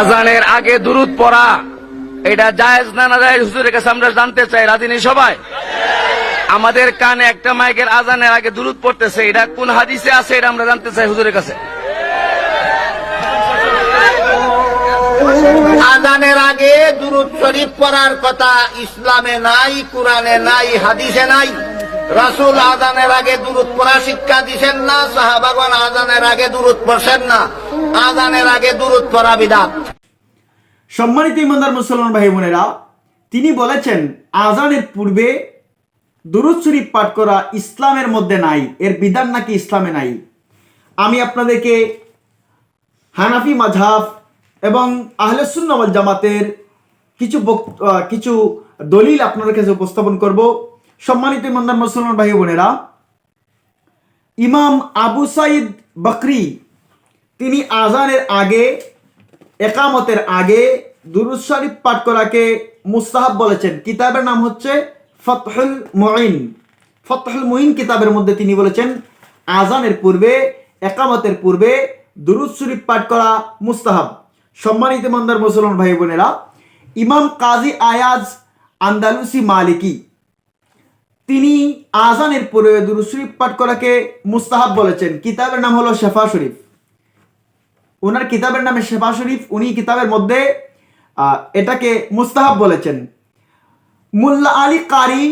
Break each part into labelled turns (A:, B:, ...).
A: আজানের আগে দুরুদ পড়া, এটা জায়েজ না না জায়েজ, হুজুরের কাছে আমরা জানতে চাই রাদিনী সবাই? আমাদের কানে একটা মাইকের আজানের আগে দুরুদ পড়তেছে, এটা কোন হাদিসে আছে এটা আমরা জানতে চাই, হুজুরের কাছে?
B: আজানের আগে দুরুদ শরীফ পড়ার কথা ইসলামে নাই, কোরআনে নাই, হাদিসে নাই। রাসূল আজানের আগে দুরুদ পড়া শিক্ষা দিছেন না, সাহাবাগণ আজানের আগে দুরুদ পড়ছেন না। আজানের আগে দুরুদ পড়া বিধান
C: সম্মানিত ইমানদার মুসলমান ভাই বোনেরা, তিনি বলেছেন আজানের পূর্বে দুরুদ শরীফ পাঠ করা ইসলামের মধ্যে নাই, এর বিধান নাকি ইসলামে নাই। আমি আপনাদেরকে হানাফি মাঝহাব এবং আহলে সুন্নাওয়াল জামাতের কিছু কিছু দলিল আপনাদের কাছে উপস্থাপন করব। সম্মানিত ইমানদার মুসলমান ভাই বোনেরা, ইমাম আবু সাইদ বকরি, তিনি আজানের আগে, একামতের আগে দুরুদ শরীফ পাঠ করাকে মুস্তাহাব বলেছেন। কিতাবের নাম হচ্ছে ফতহুল মুইন ফতহুল মুইন কিতাবের মধ্যে তিনি বলেছেন আজানের পূর্বে, একামতের পূর্বে দুরুদ শরীফ পাঠ করা মুস্তাহাব। সম্মানিত মন্দার মুসলমান ভাই বোনেরা, ইমাম কাজী আয়াজ আন্দালুসি মালিকি তিনি আজানের পূর্বে দুরুদ শরীফ পাঠ করাকে মুস্তাহাব বলেছেন। কিতাবের নাম হলো শেফা শরীফ। ওনার কিতাবের নামে শেফা শরীফ, উনি কিতাবের মধ্যে এটাকে মুস্তাহাব বলেছেন। মুল্লা আলী কারি,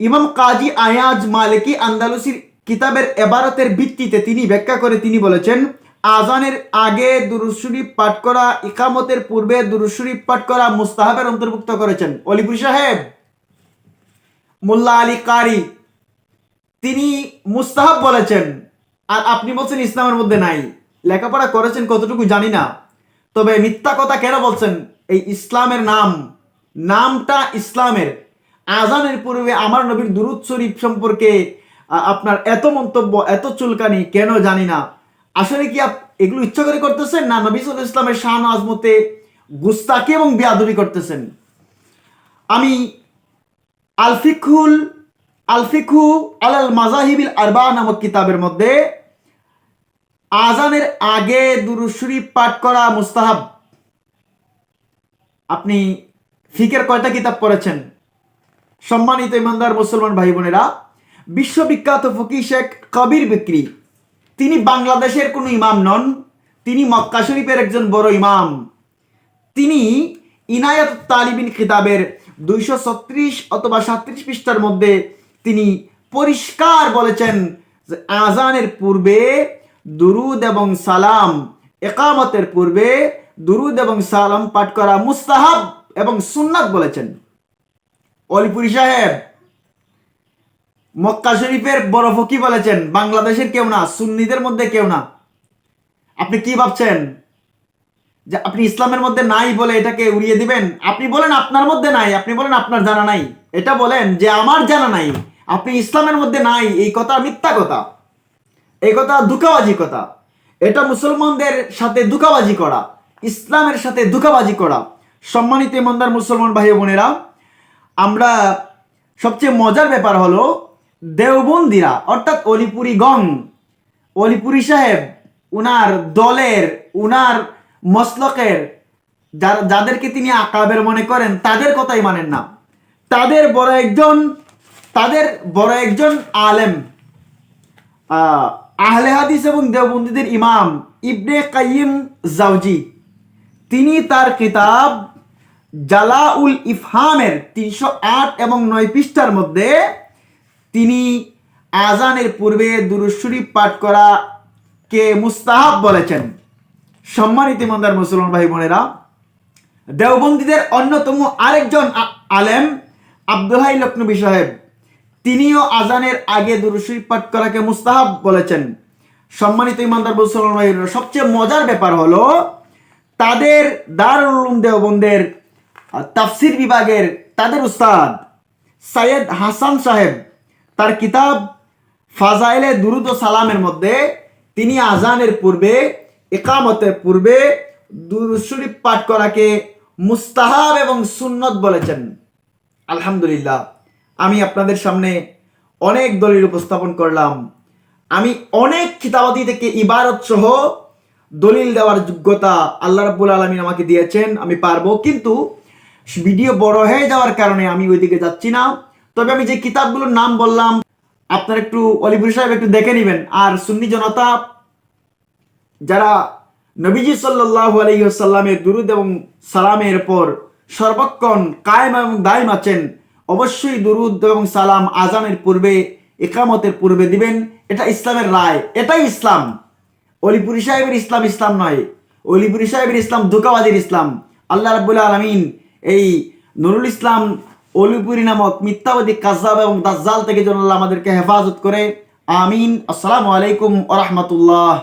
C: ইমাম কাজী আয়াজ মালিকি আন্দালুসির কিতাবের এবারতের ভিত্তিতে তিনি ব্যাখ্যা করে তিনি বলেছেন, আজানের আগে দুরুদ শরীফ পাঠ করা, ইকামতের পূর্বে দুরুদ শরীফ পাঠ করা মুস্তাহাবের অন্তর্ভুক্ত করেছেন। অলিপুর সাহেব মোল্লা আলী কারি। তিনি মুস্তাহাব বলেছেন, আর আপনি বলছেন ইসলামের মধ্যে নাই। লেখাপড়া করেছেন কতটুকু জানি না। তবে মিথ্যা কথা কেন বলছেন? এই ইসলামের নাম, নামটা ইসলামের। আজানের পূর্বে আমার নবীর দুরুদ শরীফ সম্পর্কে আপনার এত মন্তব্য, এত চুলকানি কেন জানি না। আসলে কি আপ, এগুলো ইচ্ছা করে করতেছেন? না নবী সাল ইসলামের শান আজমতে গুস্তাকি এবং বিয়াদবি করতেছেন? আমি আলফিকুল আলফিকু আলাল মাজাহিবিল আরবা নামক কিতাবের মধ্যে আজানের আগে দুরুদ শরীফ পাঠ করা মুস্তাহাব। আপনি ফিকের কয়টা কিতাব পড়েছেন? সম্মানিত ইমানদার মুসলমান ভাই বোনেরা বিশ্ববিখ্যাত ফকি শেখ কবির বিক্রি। তিনি বাংলাদেশের কোনো ইমাম নন, তিনি মক্কা শরীফের একজন বড় ইমাম। তিনি ইনায়াত তালিবিন কিতাবের দুইশো ছত্রিশ অথবা সাত্রিশ পৃষ্ঠার মধ্যে তিনি পরিষ্কার বলেছেন যে আজানের পূর্বে দুরুদ এবং সালাম, একামতের পূর্বে দুরুদ এবং সালাম পাঠ করা মুস্তাহাব এবং সুন্নাত বলেছেন। অলিপুরি সাহেব, মক্কা শরীফের বড় ফকি বলেছেন, বাংলাদেশের কেউ না, সুন্নিদের মধ্যে কেউ না। আপনি কি ভাবছেন? যে আপনি ইসলামের মধ্যে নাই বলে এটাকে উড়িয়ে দিবেন? আপনি বলেন আপনার মধ্যে নাই, আপনি বলেন আপনার জানা নাই। এটা বলেন যে আমার জানা নাই। আপনি ইসলামের মধ্যে নাই, এই কথা মিথ্যা কথা। এই কথা দুঃখাবাজি কথা। এটা মুসলমানদের সাথে দুঃখাবাজি করা। ইসলামের সাথে দুঃখাবাজি করা। সম্মানিত ইমানদার মুসলমান ভাই বোনেরা, আমরা সবচেয়ে মজার ব্যাপার হলো দেওবন্দিরা, অর্থাৎ অলিপুরি গং, অলিপুরি সাহেব, উনার দলের, উনার মসলকের যারা যাদেরকে তিনি আকাবের মনে করেন তাদের কথাই মানেন না। তাদের বড় একজন তাদের বড় একজন আলেম আহ, আহলে হাদিস এবং দেওবন্দীদের ইমাম ইবনে কাইম জাউজি তিনি তার কিতাব জালাউল ইফহামের তিনশো আট এবং নয় পৃষ্ঠার মধ্যে তিনি আজানের পূর্বে দুরুদ শরীফ পাঠ করা কে মুস্তাহাব বলেছেন। সম্মানিত ইমানদার মুসলমান ভাই বোনেরা, দেওবন্দীদের অন্যতম আরেকজন আলেম আব্দুল হাই লক্ষ্ণবী সাহেব। তিনিও আজানের আগে দুরুদ শরীফ পাঠ করাকে মুস্তাহাব বলেছেন। সম্মানিত ইমানদার মুসলমান ভাই সবচেয়ে মজার ব্যাপার হলো, তাদের দারুল উলুম দেওবন্দের তাফসির বিভাগের তাদের উস্তাদ সৈয়দ হাসান সাহেব, তার কিতাব ফাজাইলে দুরুদ সালামের মধ্যে তিনি আজানের পূর্বে একামতের পূর্বে দুরুদ শরীফ পাঠ করাকে মুস্তাহাব এবং সুন্নত বলেছেন। আলহামদুলিল্লাহ, আমি আপনাদের সামনে অনেক দলিল উপস্থাপন করলাম। আমি অনেক কিতাবাদি থেকে ইবারত সহ দলিল দেওয়ার যোগ্যতা আল্লাহ রাব্বুল আলমিন আমাকে দিয়েছেন, আমি পারব। কিন্তু ভিডিও বড় হয়ে যাওয়ার কারণে আমি ওইদিকে যাচ্ছি না। তবে আমি যে কিতাবগুলোর নাম বললাম, আপনার একটু অলিপুর সাহেব একটু দেখে নেবেন। আর সুন্নি জনতা যারা নবীজি সাল্লাহ আলহিহাসাল্লামের দুরুদ এবং সালামের পর সর্বক্ষণ কায়েম এবং দায়ম আছেন, অবশ্যই দুরুদ এবং সালাম আজানের পূর্বে, একামতের পূর্বে দিবেন। এটা ইসলামের রায়। এটাই ইসলাম। অলিপুরি সাহেবের ইসলাম ইসলাম নয়। অলিপুরি সাহেবের ইসলাম ধোকাবাজির ইসলাম। আল্লাহ রাবুল্লাহ আলমিন এই নুরুল ইসলাম অলিপুরি নামক মিথ্যাবাদী কাজাব এবং দাজ্জাল থেকে যেন আল্লাহ আমাদেরকে হেফাজত করে। আমিন। আসসালামু আলাইকুম আ রহমতুল্লাহ।